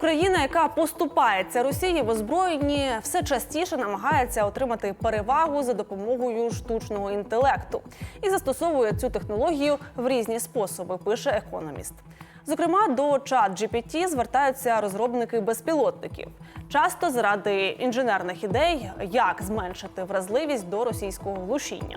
Україна, яка поступається Росії в озброєнні, все частіше намагається отримати перевагу за допомогою штучного інтелекту і застосовує цю технологію в різні способи. Пише економіст. Зокрема, до чат GPT звертаються розробники безпілотників, часто заради інженерних ідей, як зменшити вразливість до російського глушіння.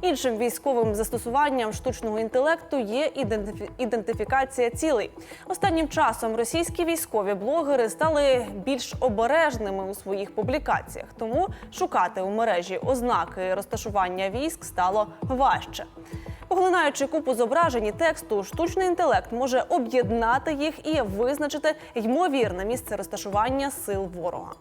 Іншим військовим застосуванням штучного інтелекту є ідентифі- ідентифікація цілей. Останнім часом російські військові блогери стали більш обережними у своїх публікаціях, тому шукати у мережі ознаки розташування військ стало важче. Поглинаючи купу зображень і тексту, штучний інтелект може об'єднати їх і визначити ймовірне місце розташування сил ворога.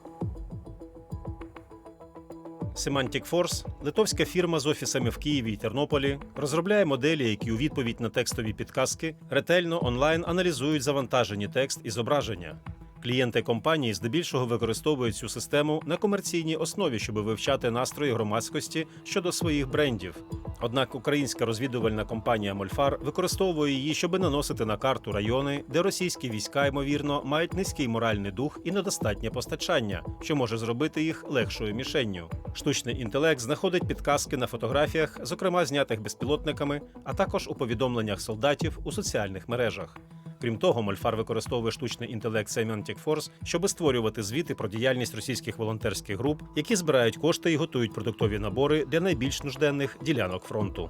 Semantic Force – литовська фірма з офісами в Києві і Тернополі, розробляє моделі, які у відповідь на текстові підказки ретельно онлайн аналізують завантажені текст і зображення. Клієнти компанії здебільшого використовують цю систему на комерційній основі, щоб вивчати настрої громадськості щодо своїх брендів. Однак українська розвідувальна компанія Мольфар використовує її, щоб наносити на карту райони, де російські війська, ймовірно, мають низький моральний дух і недостатнє постачання, що може зробити їх легшою мішенню. Штучний інтелект знаходить підказки на фотографіях, зокрема знятих безпілотниками, а також у повідомленнях солдатів у соціальних мережах. Крім того, Мольфар використовує штучний інтелект Semantic Force, щоб створювати звіти про діяльність російських волонтерських груп, які збирають кошти і готують продуктові набори для найбільш нужденних ділянок фронту.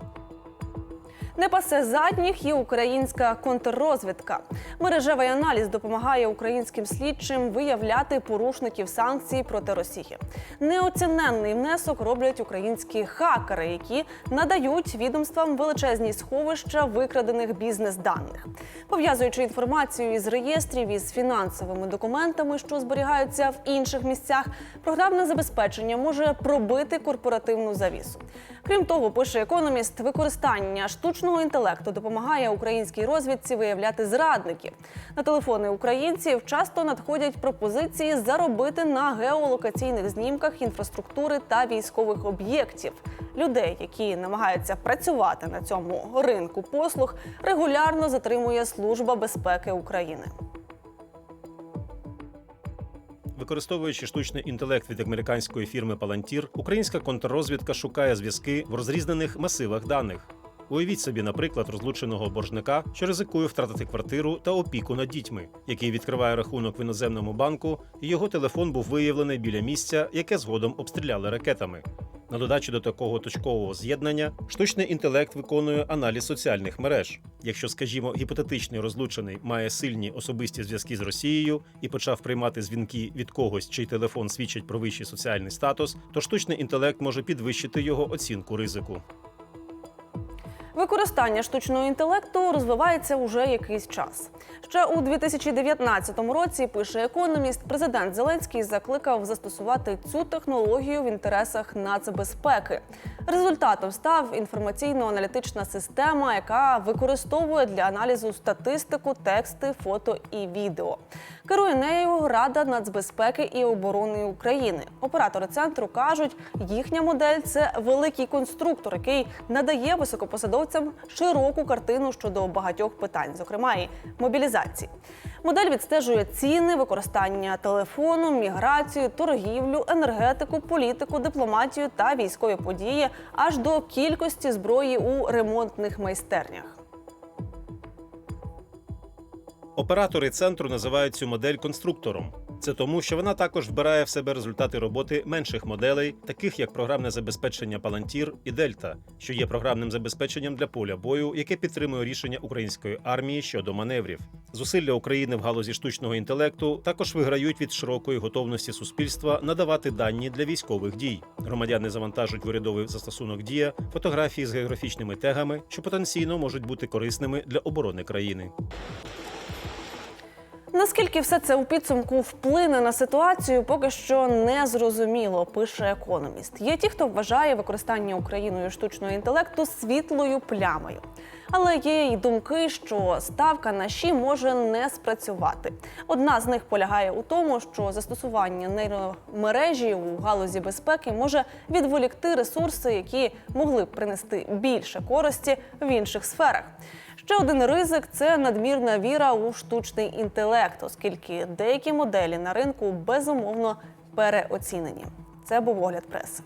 Не пасе задніх і українська контррозвідка. Мережевий аналіз допомагає українським слідчим виявляти порушників санкцій проти Росії. Неоціненний внесок роблять українські хакери, які надають відомствам величезні сховища викрадених бізнес-даних. Пов'язуючи інформацію із реєстрів із фінансовими документами, що зберігаються в інших місцях, програмне забезпечення може пробити корпоративну завісу. Крім того, пише економіст, використання штучного інтелекту допомагає українській розвідці виявляти зрадників. На телефони українців часто надходять пропозиції заробити на геолокаційних знімках інфраструктури та військових об'єктів. Людей, які намагаються працювати на цьому ринку послуг, регулярно затримує Служба безпеки України. Використовуючи штучний інтелект від американської фірми Palantir, українська контррозвідка шукає зв'язки в розрізнених масивах даних. Уявіть собі, наприклад, розлученого боржника, що ризикує втратити квартиру та опіку над дітьми, який відкриває рахунок в іноземному банку, і його телефон був виявлений біля місця, яке згодом обстріляли ракетами. На додачу до такого точкового з'єднання, штучний інтелект виконує аналіз соціальних мереж. Якщо, скажімо, гіпотетичний розлучений має сильні особисті зв'язки з Росією і почав приймати дзвінки від когось, чий телефон свідчить про вищий соціальний статус, то штучний інтелект може підвищити його оцінку ризику. Використання штучного інтелекту розвивається уже якийсь час. Ще у 2019 році пише економіст. Президент Зеленський закликав застосувати цю технологію в інтересах нацбезпеки. Результатом став інформаційно-аналітична система, яка використовує для аналізу статистику, тексти, фото і відео. Керує нею Рада нацбезпеки і оборони України. Оператори центру кажуть, їхня модель це великий конструктор, який надає високопосадовцям широку картину щодо багатьох питань, зокрема і мобілізації. Модель відстежує ціни, використання телефону, міграцію, торгівлю, енергетику, політику, дипломатію та військові події аж до кількості зброї у ремонтних майстернях. Оператори центру називають цю модель конструктором. Це тому, що вона також вбирає в себе результати роботи менших моделей, таких як програмне забезпечення Palantir і Delta, що є програмним забезпеченням для поля бою, яке підтримує рішення української армії щодо маневрів. Зусилля України в галузі штучного інтелекту також виграють від широкої готовності суспільства надавати дані для військових дій. Громадяни завантажують в урядовий застосунок дія фотографії з географічними тегами, що потенційно можуть бути корисними для оборони країни. Наскільки все це у підсумку вплине на ситуацію, поки що не зрозуміло, пише економіст. Є ті, хто вважає використання Україною штучного інтелекту світлою плямою. Але є й думки, що ставка на ЩІ може не спрацювати. Одна з них полягає у тому, що застосування нейромережі у галузі безпеки може відволікти ресурси, які могли б принести більше користі в інших сферах. Ще один ризик це надмірна віра у штучний інтелект, оскільки деякі моделі на ринку безумовно переоцінені. Це був огляд преси.